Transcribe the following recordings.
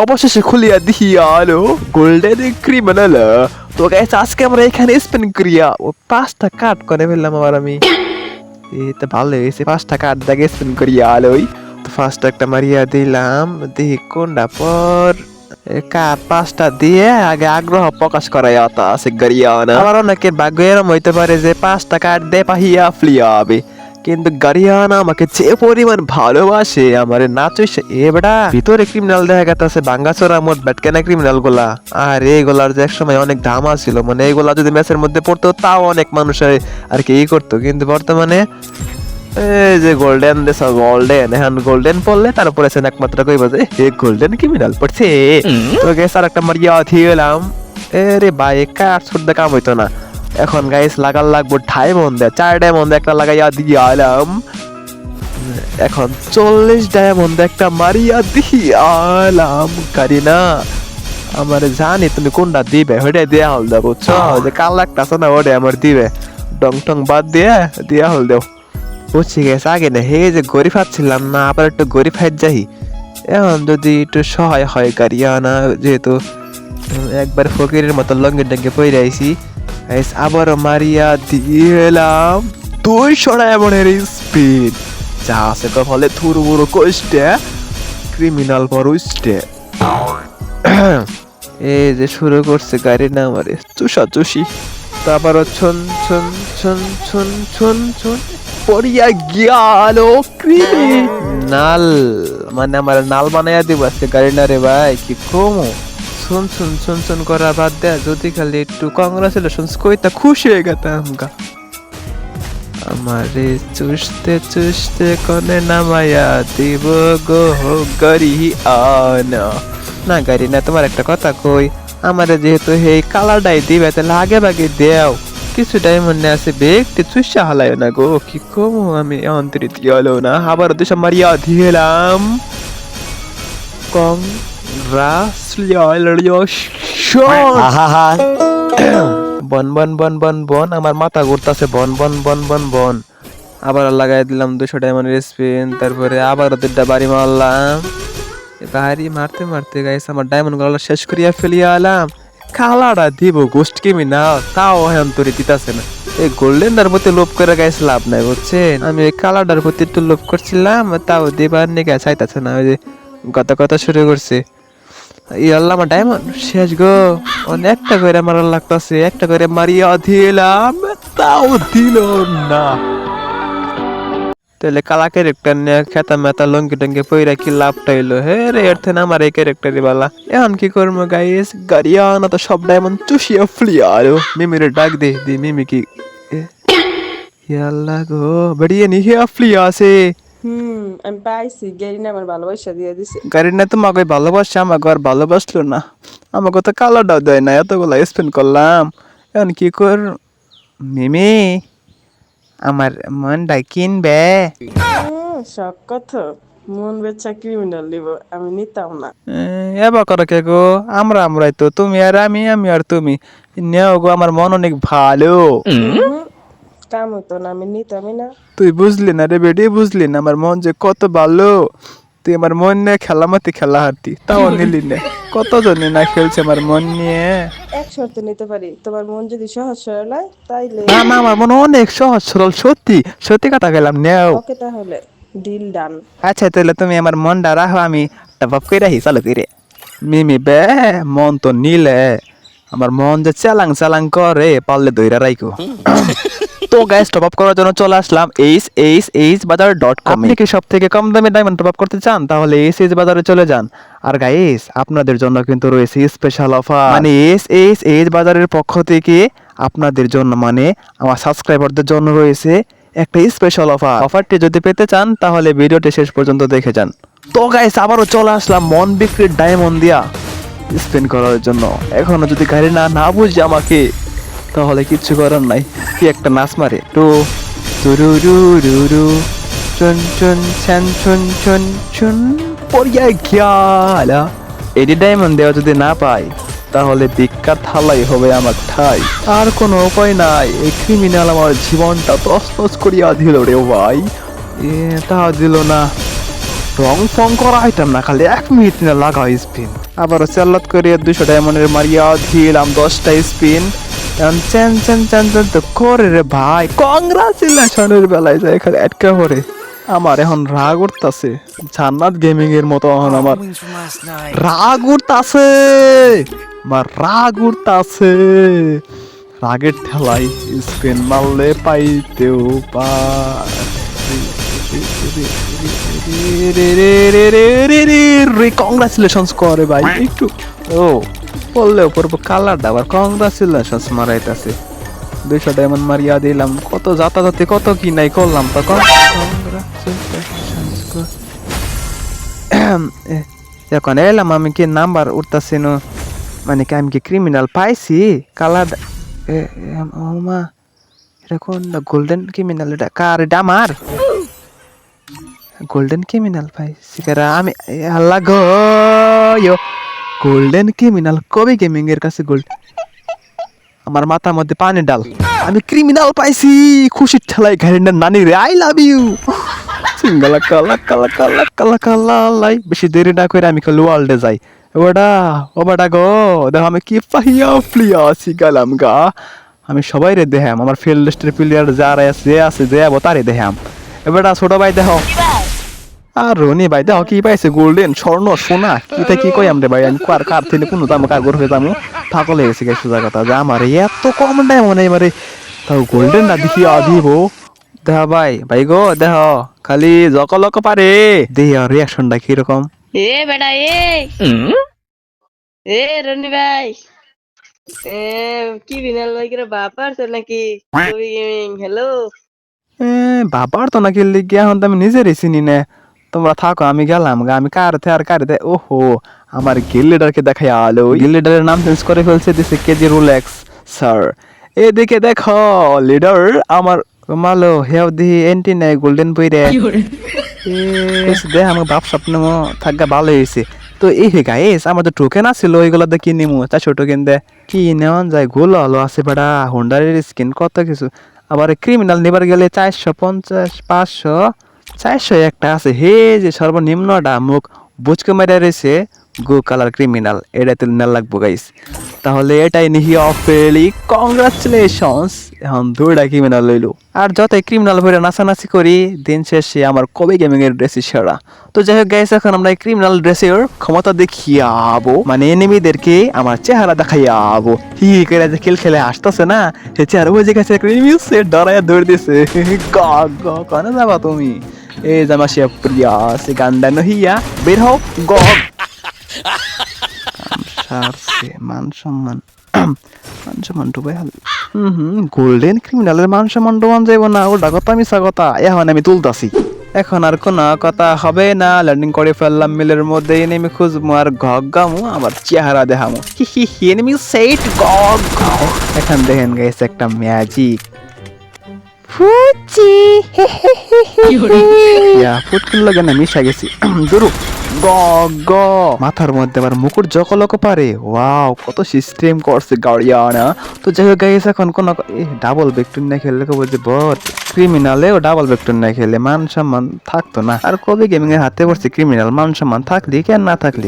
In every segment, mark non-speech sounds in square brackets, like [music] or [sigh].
অবশেষে খুলিয়া দিয়া আলো গোল্ডেন ক্রিমিনাল তো গাইস আজকে আমরা এখানে স্পেন করিয়া ও পাঁচটা কাট করে ফেললাম আবার আমি। [coughs] তো ভালো হয়েছে পাঁচটা কাট দাগে স্পেন করিয়া আলোই। তো ফার্স্ট একটা মারিয়া দিলাম দেখি কোনটা পর। পাঁচটা দিয়ে আগে আগ্রহ প্রকাশ করাই অত আছে গড়িয়া না আবার অনেকের ভাগ্য এরম হইতে পারে যে পাঁচটা কার্ড দে পাহিয়া ফ্লিয়া হবে। কিন্তু গাড়িয়ানা আমাকে যে পরিমাণ ভালোবাসে আমার নাচইস এ বেটা ভিতরে ক্রিমিনাল দেখা গেছে বাঙ্গাচোরা মোট ব্যাটকেনা ক্রিমিনালগুলা। আর এইগুলার যে এক সময় অনেক দাম ছিল মানে এইগুলা যদি ম্যাচের মধ্যে পড়তো তাও অনেক মানুষ আর কি ই করতো। কিন্তু বর্তমানে এই যে গোল্ডেন দেশ গোল্ডেন এখন গোল্ডেন পড়লে তারপরে সেন একমাত্র কইব যে গোল্ডেন ক্রিমিনাল পড়ছে। তো গেছ আর একটা মারিয়া থিয়েলাম এ রে ভাই কার সুদ্ধা কাম হইতো না? এখন গাইস লাগার লাগবো ডায়মন্ড চার ডায়মন্ড একটা লাগাইয়া দিয়ে আলাম এখন চল্লিশ ডায়মন্ড একটা মারিয়া দিয়ে আলাম কারিনা আমার জানি তুমি কোনটা দিবে ওটাই দেয়া হল দেবো বুঝছ? যে কাল একটা আছে না ওটাই আমার দিবে। ডং টং বাদ দিয়ে দিয়া হল দেও। বুঝছি গেছে আগে না হে যে গরিব হাঁটছিলাম না আবার একটু গরিব হাইট যাই। এখন যদি একটু সহায় হয় গাড়িয়া না যেহেতু একবার ফকিরের মতো লঙ্গি ডঙ্গে পড়ে আইছি গাইস আবারও মারিয়া দিলাম দুই সরায় মনের স্পিড যা আছে কপালে থুরু মুরু কষ্টে ক্রিমিনাল পরুষ্টে এই যে শুরু করছে গাড়ি না আমারে চুষা চুষি। তারপর ছন ছন ছন ছন ছন ছন, পড়িয়া গিয়াল ক্রিমিনাল মানে আমার নাল বানাইয়া দিব আজকে গাড়ি না রে ভাই, কি কমো? শুন শুন শুন শুন করা বাদ দে যদি খালি একটু কংগ্রাচুলেশন কইতা খুশি হয়ে গেতাম গা আমারে চুষতে চুষতে কনে নামায়া দিব গো গরি আনা না গাড়ি না তোমার একটা কথা কই আমারে যেহেতু এই কালারটাই দিবে তাহলে আগে ভাগে দেও কিছুটাই মনে আছে বেগটি চুষা হালায় না গো কি কমু আমি অন্তরিত গেলো না আবার দুশো মারিয়া দিলাম কংগ্রাচুলেশন বন বন বন বন বন আমার মাথা ঘুরতাছে বন বন বন বন বন। আবার লাগাই দিলাম দুশো ডায়মন্ডের স্পিন তারপরে আবার দুটা বাড়ি মারলাম। বাড়ি মারতে মারতে গাইস আমার ডায়মন্ডগুলো শেষ করিয়া ফেলিয়া আলাম কালাটা দিব গোষ্ঠ কিমি না তাও অন্তরে দিতাছে না। এই গোল্ডেনটার প্রতি লোভ করে গাইস লাভ নাই বুঝছেন? আমি ওই কালারটার প্রতি একটু লোভ করছিলাম তাও দিবার নিয়ে চাইতাছে না ওই যে কথা কথা শুরু করছে। ইয়াল্লা আমার ডায়মন্ড শেষ গো। অনেকটা করে মারার লাগতাছে, একটা করে মারিয়া দিলাম, তাও দিল না। তাহলে কালা ক্যারেক্টার নিয়ে খেতা মেতা লঙ্কি টঙ্কি পইরা কি লাভটা হইল? হে রে, এর আমার এই ক্যারেক্টারই বালা। এখন কি করব গাইস গাড়িয়া না তো সব ডায়মন্ড চুষিয়া ফ্লিয়া আরও। মিমিরে ডাক দে, দি মিমি কি ইয়াল্লা গো বেরিয়ে নি হিয়া ফ্লিয়া আছে হুম আমি পাইছি গেরিনা আমার ভালোবাসা দিয়ে দিছে। গাড়ির না তোমাকে ভালোবাসছে আমাকে আর ভালোবাসলো না। আমাকে তো কালারটাও দেয় না এতগুলো স্পেন্ড করলাম। এখন কি কর মিমি আমার মনটা কিনবে? হুম, সব কথা। মন বেচা ক্রিমিনাল লিব আমি নিতাম না। এবার করো কে গো? আমরা আমরাই তো তুমি আর আমি আমি আর তুমি। নেও গো আমার মন অনেক ভালো। কাম হতো না আমি নিতামই না। তুই বুঝলি না রে বেডি বুঝলি না আমার মন যে কত ভালো। তুই আমার মন নিয়ে খেলা মাতি খেলা হারতি তাও নিলি না। [laughs] কত জনে না খেলছে আমার মন নিয়ে? এক শর্তে নিতে পারি তোমার মন যদি সহজ সরল হয় তাইলে না না আমার মনে অনেক সহজ সরল সত্যি সত্যি কথা গেলাম নেও। ওকে তাহলে ডিল ডান আচ্ছা তাহলে তুমি আমার মনটা রাখো আমি টপ করে রাখি চালু করে মিমি বে মন তো নিলে। আমার মন যে চালাং চালাং করে পারলে দইরা রাইকো [laughs] তো গ্যাস টপ আপ করার জন্য চলে আসলাম H H H Bazar dot com আপনি কি সব থেকে কম দামে ডায়মন্ড টপ আপ করতে চান? তাহলে এইচ এইচ বাজারে চলে যান। আর গাইস আপনাদের জন্য কিন্তু রয়েছে স্পেশাল অফার মানে এস এইচ এইচ বাজারের পক্ষ থেকে আপনাদের জন্য মানে আমার সাবস্ক্রাইবারদের জন্য রয়েছে একটা স্পেশাল অফার অফারটি যদি পেতে চান তাহলে ভিডিওটি শেষ পর্যন্ত দেখে যান। তো গাইস আবারও চলে আসলাম মন বিক্রির ডায়মন্ড দিয়া। স্পেন করার জন্য। এখনও যদি গাড়ি না না বুঝি আমাকে তাহলে কিচ্ছু করার নাই। কি একটা নাচ মারে? টু টুরু রু রু রু, চুন চুন ছ্যান চুন চুন চুন, পড়িয়া গিয়ালা। এডি ডায়মন্ড দেওয়া যদি না পাই, তাহলে বিখ্যাত থালাই হবে আমার ঠাই। আর কোনো উপায় নাই। এই ক্রিমিনাল আমার জীবনটা তসতস করিয়া দিল রে ভাই। এ, তা দিল না। রং ফং করা হইতাম না, খালি এক মিনিট না লাগা স্পিন আবার চাল্লাত করে দুশো ডায়মন্ডের মারিয়া দিলাম দশটা spin chain chain chain chain তো করে রে ভাই কংগ্রাচুলেশনের বেলায় যায় এখানে আটকা করে আমার এখন রাগ উঠতাছে জান্নাত গেমিং এর মতো এখন আমার. রাগ উঠতাছে আমার রাগ উঠতাছে রাগের ঠেলাই স্পিন মারলে পাইতেও কংগ্রাচুলেশনস করে ভাই একটু ও বললেও পড়ব কালারটা আবার কংগ্রাচুলেশনস মারাইতাছে। দুইশো ডায়মন্ড মারিয়া দিলাম। কত যাতাযাতে কত কি নাই করলাম কংগ্রাচুলেশনস এখন এলাম আমি কি নাম্বার উঠতেছি মানে কি আমি কি ক্রিমিনাল পাইছি? কালার মা, এটা গোল্ডেন ক্রিমিনাল এটা কার? এটা আমার? গোল্ডেন ক্রিমিনাল পাইছি। আমি আল্লাহ গো গোল্ডেন ক্রিমিনাল কবে গেমিং এর কাছে গোল্ড আমার মাথার মধ্যে পানি ডাল। আমি ক্রিমিনাল পাইছি, খুশির ঠেলায় ঘাড়ির নানি রে আই লাভ ইউ সিঙ্গালা কালা কালা কালা কালা কালা, লাই। বেশি দেরি না করে আমি খালি ওয়ার্ল্ডে যাই। ওটা ও বাটা গো, দেখো আমি কি পাহিয়া প্লিয়া আছি, গেলাম গা। আমি সবাই রে দেহাম আমার ফিল্ড লিস্টের প্লেয়ার যারা আছে, যে আছে, যে তারে দেহাম এবারটা ছোট ভাই দেখো। আর রনি ভাই দেখো কি পাইছে? গোল্ডেন স্বর্ণ সোনা। কিটা কি কই আমরা ভাই? আমি কার কার থেকে কোনো দাম কার গর্বে দাম পাগল হয়ে গেছে সোজা কথা। যে আমার এত কম দাম মনে এবারে তাও গোল্ডেন না দেখি আদিব দেহ ভাই ভাই গো দেহ। খালি জকলক পারে। দেহ রিয়াকশনটা কীরকম? এ বেটা এ। এ রনি ভাই। এ কি বিনাল ভাই করে বাপার তো নাকি হ্যালো এ বাবার তো নাকি তো আমি নিজেরই চিনি না। তোমরা থাকো আমি গেলাম গা আমি কার থে আর কার দে ওহো আমার গিল লিডারকে দেখাই আলো। গিল লিডারের নাম চেঞ্জ করে ফেলছে দিছে কেজি রোলেক্স স্যার এদিকে দেখো লিডার আমার মালো হেও দি এন্টি নাই গোল্ডেন বই রে দে আমার বাপ স্বপ্ন থাকা ভালো হয়েছে তো এই হে গাইস আমার আমাদের টোকেন আছিল ওইগুলো দিয়ে কি নিমু? চারশো টোকেন দে। কি নেওয়া যায় গোল আলো আছে বেড়া হোন্ডারের স্কিন কত কিছু। আবার ক্রিমিনাল নেবার গেলে চারশো পঞ্চাশ পাঁচশো চারশো একটা আছে। হে, যে সর্বনিম্নটা মুখ বুচকে মেরে রয়েছে গো কালার ক্রিমিনাল। এটা তুলে নেওয়া লাগবো গাইস তাহলে এটাই নিহি অফেলি কংগ্রাচুলেশনস এখন দুইটা ক্রিমিনাল লইলো। আর যতই ক্রিমিনাল ভরে নাচানাচি করি, দিন শেষে আমার কবে গেমিং এর ড্রেসই সেরা। তো যাই হোক গাইস এখন আমরা ক্রিমিনাল ড্রেসের ক্ষমতা দেখিয়াবো মানে এনিমিদেরকে আমার চেহারা দেখাইয়াবো হি করে যে খেল খেলে আসতেছে না, সে চেহারা বুঝে গেছে ক্রিমিনাল সে ডরাইয়া দৌড় দিছে। [laughs] গ গ, কনে যাবা তুমি? সে প্রিয়া সে গান্ডা নহিয়া বের হও গ সারছে মান সম্মান মান সম্মান ডুবে হাল হুম গোল্ডেন ক্রিমিনালের মান সম্মান ডোবান যাইব না ওটা কথা মিশা কথা এখন আমি তুলতাছি। এখন আর কোনো কথা হবে না ল্যান্ডিং করে ফেললাম মিলের মধ্যে নেমে খুঁজবো আর ঘগামু আমার চেহারা দেখামু। হি হি এনিমি সেট গগ এখন দেখেন গেছে একটা ম্যাজিক ফুচি ইয়া ফুটকুল লাগে না মিশা গেছি। দুরু। গ গ। মাথার মধ্যে আবার মুকুট জকলক পারে। ওয়াও কত সিস্টেম করছে গাড়িয়ানা। তো যাই হোক গাইস এখন কোন ডাবল ভেক্টর না খেললে কবে যে বট। ক্রিমিনালে ও ডাবল ভেক্টর না খেলে মান সম্মান থাকতো না। আর কবে গেমিং এর হাতে পড়ছে ক্রিমিনাল মান সম্মান থাকলে কেন না থাকলে?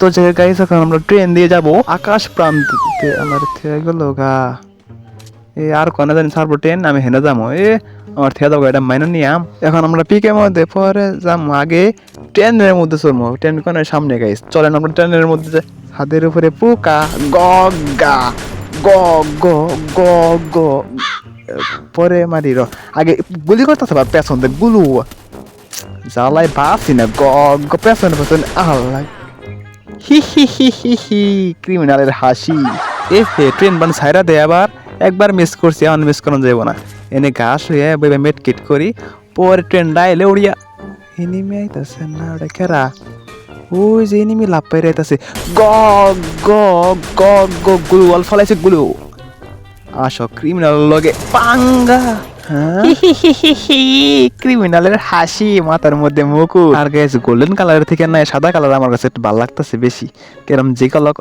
তো যাই হোক গাইস এখন আমরা ট্রেন দিয়ে যাব। আকাশ প্রান্তে আমার থেকে গেল গা। এ, আর কোনে জানি ছাড়বো, ট্রেন আমি হেনে যাব এ, আমার থেকে যাব এটা মাইনে নিয়াম এখন আমরা পিকে মধ্যে, পরে যাব আগে ট্রেনের মধ্যে চলবো ট্রেন কোনে সামনে গাইস চলেন আমরা ট্রেনের মধ্যে হাতের উপরে পোকা গ গা গ গ গ গ পরে মারি র। আগে গুলি করতেছে বা পেছন দে গুলু। জ্বালাই বাসি না গ গ পেছন পেছন, আল্লাহ। হি হি হি হি হি ক্রিমিনালের হাসি। এ ট্রেন বান সাইরা দে আবার। একবার মিস করছি, এখন মিস করানো যাব না। এনে ঘাস হয়ে বইবে মেট কিট করি, পরে ট্রেন ডাইলে উড়িয়া। এনিমি আইতাছে না ওটা কেরা ওই যে এনিমি লাভ পাই আইতাছে গ গ গ গ গুলু অল ফলাইছে, গুলু। আসো ক্রিমিনাল লগে। পাঙ্গা। ক্রিমিনালের হাসি, মাথার মধ্যে মুকুট। আর গাইস গোল্ডেন কালারের থেকে না, সাদা কালার আমার কাছে একটু ভালো লাগতেছে বেশি। কেরম যে কালার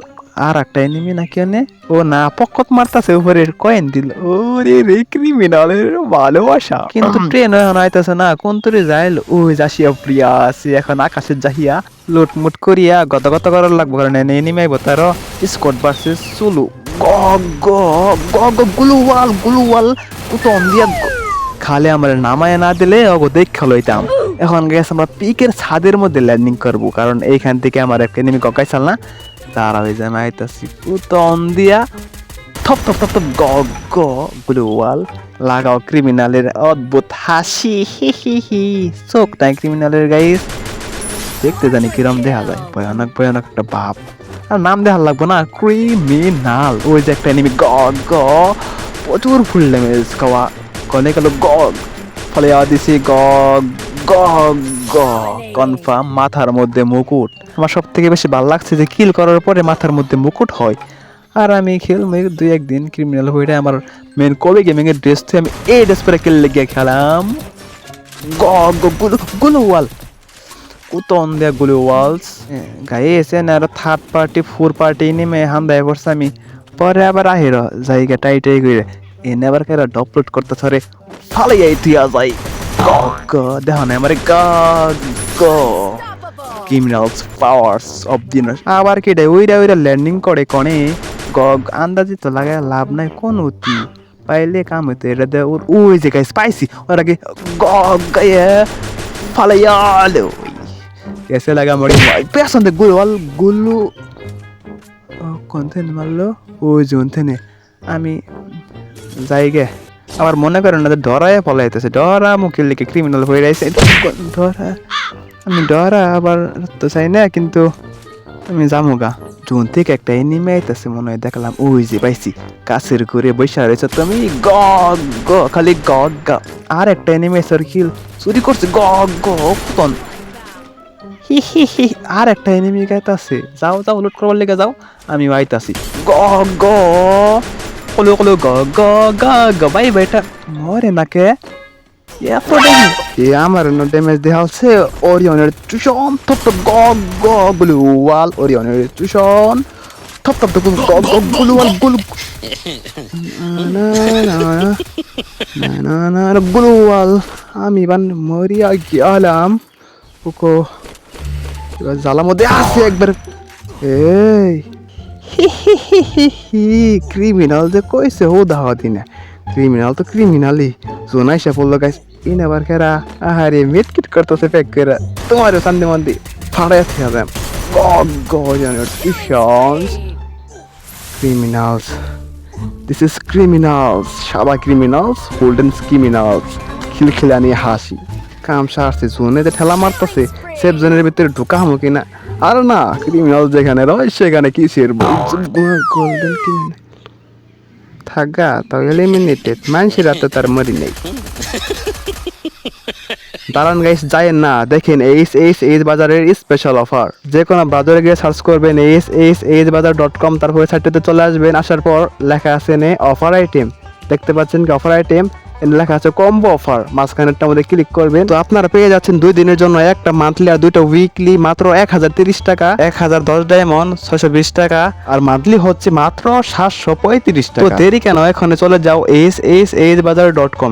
আর একটা এনিমি না কেন ও না পকত মারতাছে উপরে কয়েন দিল। ওরে রে ক্রিমিনালের ভালোবাসা। কিন্তু ট্রেন এখন আইতাছে না কোন তোরে যাইল? ওই যাসিয়া প্রিয়া আছে এখন আকাশের যাহিয়া লুটমুট করিয়া গত গত করার লাগবো কারণ এনিমি আইব তার স্কট ভার্সেস সুলু গ গ গ গ গুলুওয়াল গুলুওয়াল উতন দিয়া খালে আমার নামায় না দিলে অগো দেখা লইতাম। এখন গেছে আমরা পিকের ছাদের মধ্যে ল্যান্ডিং করব কারণ এইখান থেকে আমার একটা এনিমি ককাইছাল না। তারা দিয়া। থপ থপ থপ থপ, গ গ, গ্লোয়াল। লাগাও ক্রিমিনালের অদ্ভুত হাসি, হি হি হি। চোখ নাই ক্রিমিনালের গাইস দেখতে জানি কিরম দেখা যায়। ভয়ানক ভয়ানক একটা ভাব আর নাম দেখার লাগবো না ক্রিমিনাল ওই যে একটা এনিমি গ গ। প্রচুর ফুল ড্যামেজ খাওয়া। কনে গেল গ, ফলে দিছি গ গ গ, কনফার্ম, মাথার মধ্যে মুকুট। আমার সব থেকে বেশি ভালো লাগছে যে কিল করার পরে মাথার মধ্যে মুকুট হয়। আর আমি এই দুই একদিন ক্রিমিনাল হয়ে আমার মেন কবে গেমিং এর ড্রেস থেকে আমি এই ড্রেস পরে খেললে গিয়ে খেলাম। গ গুলো গুলো ওয়াল কুতন দেয়া গুলো ওয়ালস গায়ে এসে না আরও থার্ড পার্টি ফোর পার্টি নেমে হামদায় পড়ছে আমি। পরে আবার আহির জায়গা টাই টাই করে এনে আবার কেরা ডপলোড করতে ধরে ফালে যাই তুই যাই। গ দেখ না আমার গ গ ক্রিমিনালস পাওয়ার্স অফ দিনার আবার কেটে ওইরা ওইরা ল্যান্ডিং করে কনে। গগ আন্দাজি তো লাগে লাভ নাই কোন উতি পাইলে কাম হইতে এটা দে ওর ওই যে গাইস পাইছি ওরা কি গগ গায়ে ফালাইয়ালো কেসে লাগা মরি। ভাই পেছন দে গুলওয়াল গুলু। কোনথেন মারলো? ওই যে ওনথেনে। আমি যাই গে। আবার মনে করেন না যে ডরায় পলাইতেছে। ডরা মুখের লিখে ক্রিমিনাল হয়ে রয়েছে। ডরা আমি ডরা আবার তো চাই না, কিন্তু আমি যাব গা জুন থেকে একটা এনিমে আইতাছে মনে হয়, দেখলাম। ওই যে পাইছি। কাছের করে বৈশা রয়েছে তুমি গ গ, খালি গ গ। আর একটা এনিমে সার্কিল চুরি করছে। গ গ কতন হি হি হি আর একটা এনিমি গাইতাছে। যাও যাও লুট করবার লেগে যাও। আমি আইতাছি। গ গ কলো কলো গ গ গ গ বাই বেটা মরে নাকে এত ড্যামেজ এ আমার নো ড্যামেজ দেখাচ্ছে ওরিয়নের টুশন থপ থপ গ গ ব্লু ওয়াল ওরিয়নের থপ থপ থপ গ গ ব্লু ওয়াল গুলু না না না না না ওয়াল আমি বান মরিয়া গেলাম ওকো এবার জ্বালার মধ্যে আছে একবার এই ক্রিমিনাল যে কইছে, ও দাওয়া দিনা ক্রিমিনাল তো ক্রিমিনালই জোনাই সে পড়ল গাইস ইন আবার কেরা? আহারে, মিটকিট করতেছে প্যাক করে তোমারও সান্দে মন্দি ফাড়াই থেকে যাবেন গগ গজনের tuitions criminals this is criminals golden criminals খিলখিলানি হাসি। কাম সারছে জোনে যে ঠেলা মারতেছে। সেফ জোনের ভিতরে ঢুকা হামো কিনা? আর না ক্রিমিনাল যেখানে রয়, সেখানে কি সের গোল্ডেন ক্রিমিনাল থাকা, তাহলে মানুষের রাতে তার মরি নেই। দাঁড়ান গাইস যায়েন না, দেখেন এইস এইস এইচ বাজারের স্পেশাল অফার যে কোনো বাজারে গিয়ে সার্চ করবেন S S H Bazar dot com তারপর ওয়েবসাইটটিতে চলে আসবেন, আসার পর লেখা আছে নে অফার আইটেম দেখতে পাচ্ছেন কি অফার আইটেম লেখা আছে কম্বো অফার মাঝখানেরটা মধ্যে ক্লিক করবেন। তো আপনারা পেয়ে যাচ্ছেন দুই দিনের জন্য একটা মান্থলি আর দুইটা উইকলি মাত্র এক হাজার তিরিশ টাকা। এক হাজার দশ ডায়মন্ড ছয়শো বিশ টাকা। আর মান্থলি হচ্ছে মাত্র সাতশো পঁয়ত্রিশ টাকা। তো দেরি কেন? এখানে চলে যাও S S S Bazar dot কমে